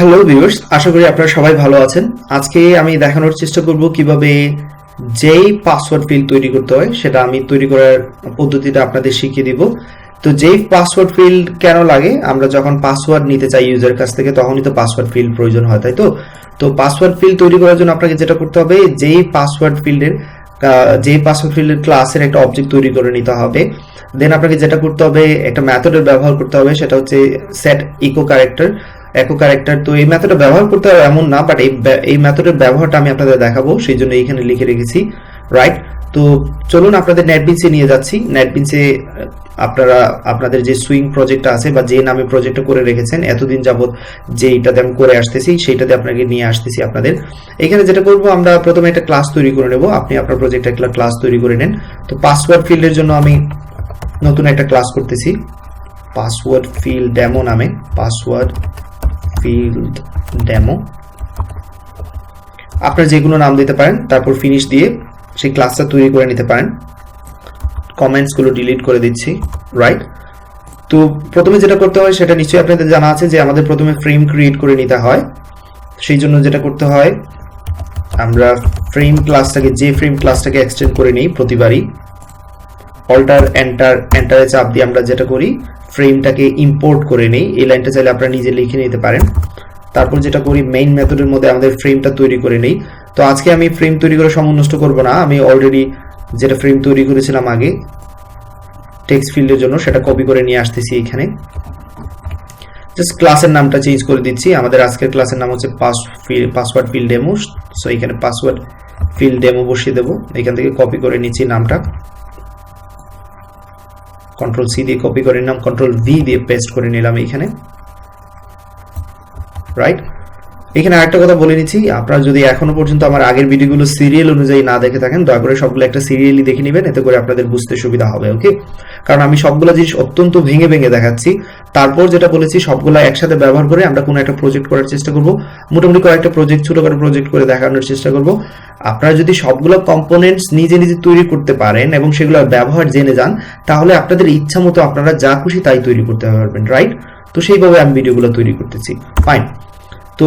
Hello viewers আশা করি আপনারা সবাই ভালো আছেন। আজকে আমি দেখানোর চেষ্টা করব কীভাবে যেই পাসওয়ার্ড ফিল্ড তৈরি করতে হয়, সেটা আমি তৈরি করার পদ্ধতিটা আপনাদের শিখিয়ে দিব। তো যেই পাসওয়ার্ড ফিল্ড কেন লাগে, আমরা যখন পাসওয়ার্ড নিতে চাই ইউজার কাছ থেকে, তখনই তো পাসওয়ার্ড ফিল্ড প্রয়োজন হয়, তাই তো? তো পাসওয়ার্ড ফিল্ড তৈরি করার জন্য আপনাকে যেটা করতে হবে, যেই পাসওয়ার্ড ফিল্ডের যেই পাসওয়ার্ড ফিল্ডের ক্লাসের একটা অবজেক্ট তৈরি করে নিতে হবে। দেন আপনাকে যেটা করতে হবে, একটা ম্যাথডের ব্যবহার করতে হবে, সেটা হচ্ছে set echo character echo character তো এই মেথডটা ব্যবহার করতে হবে এমন না বাট এই এই মেথডের ব্যবহারটা আমি আপনাদের দেখাবো, সেই জন্য এইখানে লিখে রেখেছি রাইট তো চলুন আপনাদের নেটবিনসে নিয়ে যাচ্ছি। নেটবিনসে আপনারা, আপনাদের যে সুইং প্রজেক্টটা আছে বা যে নামে প্রজেক্টটা করে রেখেছেন, এতদিন যাবত যেইটাতে আমি করে আসতেছি, সেইটাতে আপনাকে নিয়ে আসতেছি আপনাদের। এখানে যেটা করব, আমরা প্রথমে একটা ক্লাস তৈরি করে নেব। আপনি আপনার প্রজেক্টে একটা ক্লাস তৈরি করে নেন। তো পাসওয়ার্ড ফিল্ডের জন্য আমি নতুন একটা ক্লাস করতেছি। পাসওয়ার্ড ফিল্ড ডেমো নামে পাসওয়ার্ড ফিল্ড ডেমো আপনারা যে কোনো নাম দিতে পারেন, তারপর ফিনিশ দিয়ে সেই ক্লাসটা তৈরি করে নিতে পারেন। কমেন্টসগুলো ডিলিট করে দিচ্ছি রাইট তো প্রথমে যেটা করতে হয়, সেটা নিশ্চয়ই আপনাদের জানা আছে যে আমাদের প্রথমে ফ্রেম ক্রিয়েট করে নিতে হয়। সেই জন্য যেটা করতে হয়, আমরা ফ্রেম ক্লাসটাকে যে ফ্রেম ক্লাসটাকে এক্সটেন্ড করে নিই প্রতিবারই অল্টার এন্টার এন্টারে চাপ দিয়ে আমরা যেটা করি ফ্রেমটাকে ইম্পোর্ট করে নেই। এই লাইনটা চাইলে আপনারা নিজে লিখে নিতে পারেন। তারপর যেটা করি মেইন মেথডের মধ্যে আমাদের ফ্রেমটা তৈরি করে নেই। তো আজকে আমি ফ্রেম তৈরি করে সময় নষ্ট করব না। আমি অলরেডি যেটা ফ্রেম তৈরি করেছিলাম আগে টেক্সট ফিল্ডের জন্য, সেটা কপি করে নিয়ে আসতেছি এখানে। জাস্ট ক্লাসের নামটা চেঞ্জ করে দিচ্ছি। আমাদের আজকের ক্লাসের নাম হচ্ছে pass password field demo so এখানে পাসওয়ার্ড ফিল্ড ডেমো বসিয়ে দেবো। এখান থেকে কপি করে নিচ্ছি নামটা। কন্ট্রোল সি দিয়ে কপি করে নিলাম কন্ট্রোল ভি দিয়ে পেস্ট করে নিলাম এইখানে রাইট এখানে আরেকটা কথা বলে নিচ্ছি। আপনারা যদি এখনও পর্যন্ত আমার আগের ভিডিওগুলো সিরিয়াল অনুযায়ী না দেখে থাকেন, দয়া করে সবগুলো একটা সিরিয়ালি দেখে নেবেন, এতে করে আপনাদের বুঝতে সুবিধা হবে, ওকে? কারণ আমি সবগুলো জিনিস অত্যন্ত ভেঙে ভেঙে দেখাচ্ছি। তারপর যেটা বলেছি, সবগুলো একসাথে ব্যবহার করে আমরা কোনো একটা প্রজেক্ট করার চেষ্টা করব। মোটামুটি কয়েকটা প্রজেক্ট ছোটখাটো প্রজেক্ট করে দেখানোর চেষ্টা করব। আপনারা যদি সবগুলো কম্পোনেন্টস নিজে নিজে তৈরি করতে পারেন এবং সেগুলোর ব্যবহার জেনে যান, তাহলে আপনাদের ইচ্ছা মতো আপনারা যা খুশি তাই তৈরি করতে পারবেন রাইট তো সেইভাবে আমি ভিডিওগুলো তৈরি করতেছি। ফাইন তো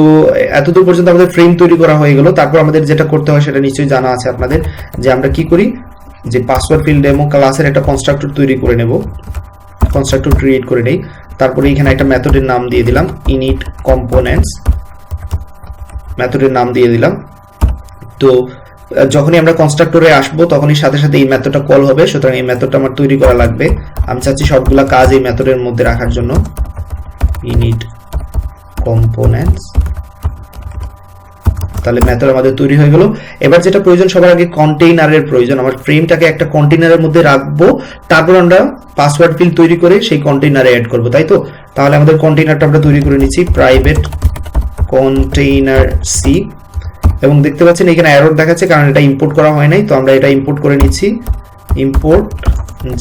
এতদূর পর্যন্ত আমাদের ফ্রেম তৈরি করা হয়ে গেল। তারপর আমাদের যেটা করতে হয় সেটা নিশ্চয়ই জানা আছে আপনাদের, যে আমরা কি করি? যে পাসওয়ার্ড ফিল্ড ডেমো ক্লাসের একটা কনস্ট্রাক্টর তৈরি করে নেব। কনস্ট্রাক্টর ক্রিয়েট করে নেই। তারপরে এখানে একটা মেথডের নাম দিয়ে দিলাম ইনিট কম্পোনেন্টস মেথডের নাম দিয়ে দিলাম। তো, যখনই আমরা কনস্ট্রাক্টরে আসব, তখনই সাথে সাথে এই মেথডটা কল হবে। সুতরাং এই মেথডটা আমার তৈরি করা লাগবে। আমি চাচ্ছি সবগুলা কাজ এই মেথডের মধ্যে রাখার জন্য। ইনিট কম্পোনেন্টস তাহলে মেথড আমাদের তৈরি হয়ে গেল। এবার যেটা প্রয়োজন, সবার আগে কন্টেইনারের প্রয়োজন। আমার ফ্রেমটাকে একটা কন্টেইনারের মধ্যে রাখব, তারপর আমরা পাসওয়ার্ড ফিল্ড তৈরি করে সেই কন্টেইনারে অ্যাড করব, তাই তো? তাহলে আমাদের কন্টেইনারটা আমরা তৈরি করে নিচ্ছি প্রাইভেট কন্টেইনার সি এবং দেখতে পাচ্ছেন এখানে এরর দেখাচ্ছে, কারণ এটা ইম্পোর্ট করা হয় নাই, তো আমরা এটা ইম্পোর্ট করে নিচ্ছি। ইম্পোর্ট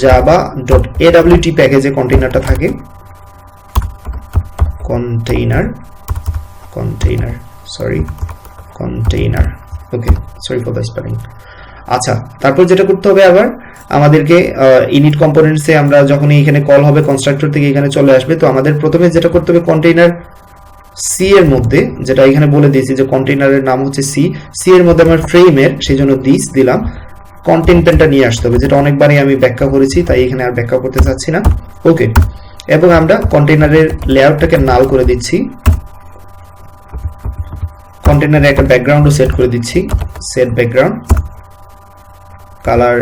জাভা ডট এডাব্লিউটি প্যাকেজে কন্টেইনারটা থাকে। Container container sorry container okay sorry for the spelling আচ্ছা তারপর যেটা করতে হবে আবার, আমাদেরকে ইনিট কম্পোনেন্টসে আমরা যখন এখানে কল হবে কনস্ট্রাক্টর থেকে এখানে চলে আসবে, তো আমাদের প্রথমে যেটা করতে হবে কন্টেইনার সি এর মধ্যে, যেটা এখানে বলে দিয়েছি যে কন্টেইনারের নাম হচ্ছে সি সি এর মধ্যে আমার ফ্রেমের সেই জন্য দিস দিলাম কন্টেন্টটা নিয়ে আসতে হবে, যেটা অনেকবারই আমি ব্যাখ্যা করেছি, তাই এখানে আর ব্যাখ্যা করতে চাচ্ছি না। ওকে এবং আমরা কন্টেইনারের লেআউটটাকে নাল করে দিচ্ছি। কন্টেনারে একটা ব্যাকগ্রাউন্ডও সেট করে দিচ্ছি সেট ব্যাকগ্রাউন্ড কালার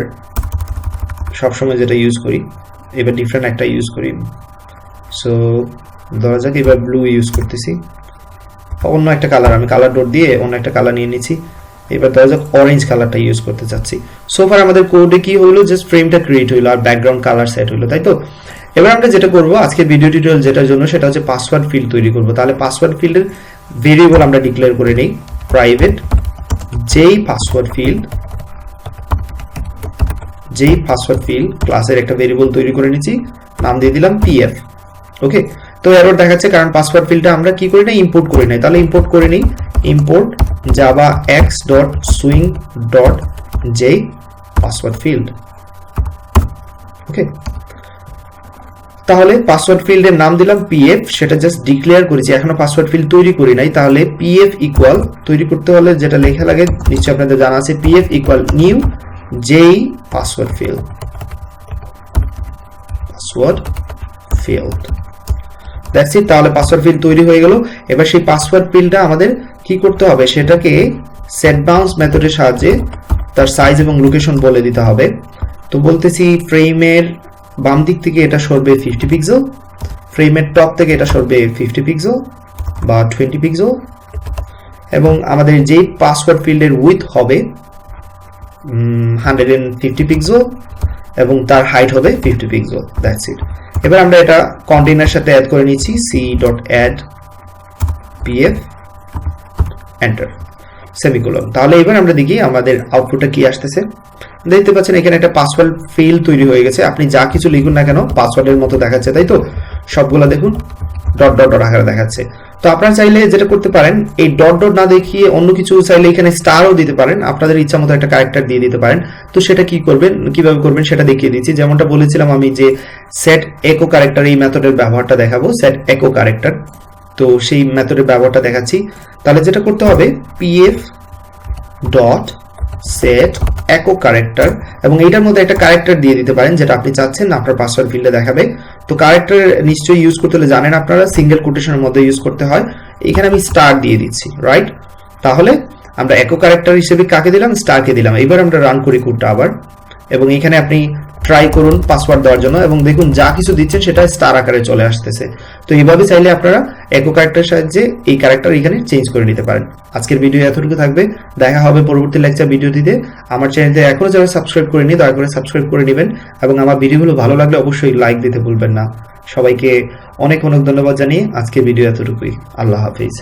সবসময় যেটা ইউজ করি, এবার ডিফারেন্ট একটা ইউজ করি। সো ধরা যাক এবার ব্লু ইউজ করতেছি। অন্য একটা কালার আমি কালার ডোট দিয়ে অন্য একটা কালার নিয়ে নিচ্ছি। এবার ধরা যাক অরেঞ্জ কালারটা ইউজ করতে চাচ্ছি। সোফার আমাদের কোডে কি হলো জাস্ট ফ্রেমটা ক্রিয়েট হইল আর ব্যাকগ্রাউন্ড কালার সেট হইল, তাই তো? এবার আমরা যেটা করব আজকে ভিডিও টিউটোরিয়াল যেটার জন্য সেটা হচ্ছে পাসওয়ার্ড ফিল্ড তৈরি করব। তাহলে পাসওয়ার্ড ফিল্ডের ভেরিয়েবল আমরা ডিক্লেয়ার করে নেই। প্রাইভেট যেই পাসওয়ার্ড ফিল্ড যেই পাসওয়ার্ড ফিল্ড ক্লাসের একটা ভেরিয়েবল তৈরি করে নিচ্ছি, নাম দিয়ে দিলাম পিএফ ওকে তো এরর দেখাচ্ছে, কারণ পাসওয়ার্ড ফিল্ডটা আমরা কি করি না ইম্পোর্ট করে নেই। তাহলে ইম্পোর্ট করে নিই। Import javax dot swing dot যেই পাসওয়ার্ড ফিল্ড ওকে তাহলে পাসওয়ার্ড ফিল্ডের নাম দিলাম পিএফ সেটা জাস্ট ডিক্লেয়ার করেছি, এখনও পাসওয়ার্ড ফিল্ড তৈরি করি নাই, তাহলে পিএফ ইকুয়াল তৈরি করতে হলে যেটা লেখা লাগে, নিশ্চয়ই আপনাদের জানা আছে পিএফ ইকুয়াল নিউ যেই password field password field it তাহলে পাসওয়ার্ড ফিল্ড তৈরি হয়ে গেল। এবার সেই পাসওয়ার্ড ফিল্ডটা আমাদের কি করতে হবে? সেটাকে সেট বাউন্স মেথডের সাহায্যে তার সাইজ এবং লোকেশন বলে দিতে হবে। তো বলতেছি ফ্রেমের বাম দিক থেকে এটা সরবে ফিফটি পিক্সেল ফ্রেমের টপ থেকে এটা সরবে ফিফটি পিক্সেল বা টোয়েন্টি পিক্সেল এবং আমাদের যেই পাসওয়ার্ড ফিল্ডের উইথ হবে হান্ড্রেড অ্যান্ড ফিফটি পিক্সেল এবং তার হাইট হবে ফিফটি পিক্সেল দ্যাটস ইট এবার আমরা এটা কন্টেইনার সাথে অ্যাড করে নিচ্ছি C dot add PF enter semicolon তাহলে এবার আমরা দেখি আমাদের আউটপুটটা কি আসতেছে। দেখতে পাচ্ছেন এখানে একটা পাসওয়ার্ড ফেল তৈরি হয়ে গেছে। আপনি যা কিছু লিখুন না কেন পাসওয়ার্ডের মতো দেখাচ্ছে, তাই তো? সবগুলো দেখুন ডট ডট ডট আকারে দেখাচ্ছে। তো আপনারা চাইলে যেটা করতে পারেন, এই ডট ডট না দেখিয়ে অন্য কিছু চাইলে এখানে স্টারও দিতে পারেন। আপনাদের ইচ্ছা মতো একটা ক্যারেক্টার দিয়ে দিতে পারেন। তো সেটা কি করবেন, কীভাবে করবেন সেটা দেখিয়ে দিচ্ছি। যেমনটা বলেছিলাম আমি যে সেট একো ক্যারেক্টার এই মেথডের ব্যবহারটা দেখাবো সেট একো ক্যারেক্টার তো সেই মেথডের ব্যবহারটা দেখাচ্ছি। তাহলে যেটা করতে হবে PF dot set echo character এবং এইটার মধ্যে একটা ক্যারেক্টার দিয়ে দিতে পারেন, যেটা আপনি চাচ্ছেন আপনার পাসওয়ার্ড ফিল্ডে দেখাবে। তো ক্যারেক্টার নিশ্চয়ই ইউজ করতে হলে জানেন আপনারা সিঙ্গেল কোটেশনের মধ্যে ইউজ করতে হয়। এখানে আমি স্টার দিয়ে দিচ্ছি রাইট তাহলে আমরা একো ক্যারেক্টার হিসেবে কাকে দিলাম? স্টারকে দিলাম। এবার আমরা রান করি কোডটা আবার। এবং এখানে আপনি ট্রাই করুন পাসওয়ার্ড দেওয়ার জন্য। এবং দেখুন যা কিছু দিচ্ছেন, সেটা স্টার আকারে চলে আসতেছে। তো এইভাবে চাইলে আপনারা একো ক্যারেক্টার সাহায্যে এই ক্যারেক্টার এখানে চেঞ্জ করে নিতে পারেন। আজকের ভিডিও এতটুকু থাকবে। দেখা হবে পরবর্তী লেকচার ভিডিওটিতে আমার চ্যানেলটি এখনও যারা সাবস্ক্রাইব করেনি দয়া করে সাবস্ক্রাইব করে নেবেন এবং আমার ভিডিওগুলো ভালো লাগলে অবশ্যই লাইক দিতে ভুলবেন না। সবাইকে অনেক অনেক ধন্যবাদ জানিয়ে আজকের ভিডিও এতটুকুই। আল্লাহ হাফিজ।